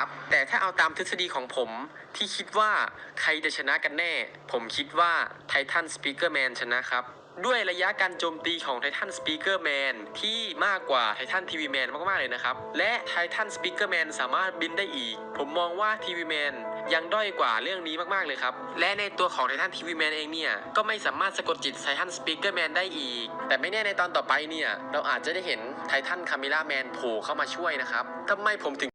ครับแต่ถ้าเอาตามทฤษฎีของผมที่คิดว่าใครจะชนะกันแน่ ผมคิดว่าไททันสปีกเกอร์แมนชนะครับ ด้วยระยะการโจมตีของไททันสปีกเกอร์แมนที่มากกว่าไททันทีวีแมนมากๆเลยนะครับ และไททันสปีกเกอร์แมนสามารถบินได้อีก ผมมองว่าทีวีแมนยังด้อยกว่าเรื่องนี้มากๆเลยครับ และในตัวของไททันทีวีแมนเองเนี่ย ก็ไม่สามารถสะกดจิตไททันสปีกเกอร์แมนได้อีก แต่ไม่แน่ในตอนต่อไปเนี่ย เราอาจจะได้เห็นไททันคาเมล่าแมนโผล่เข้ามาช่วยนะครับทำไมผมถึง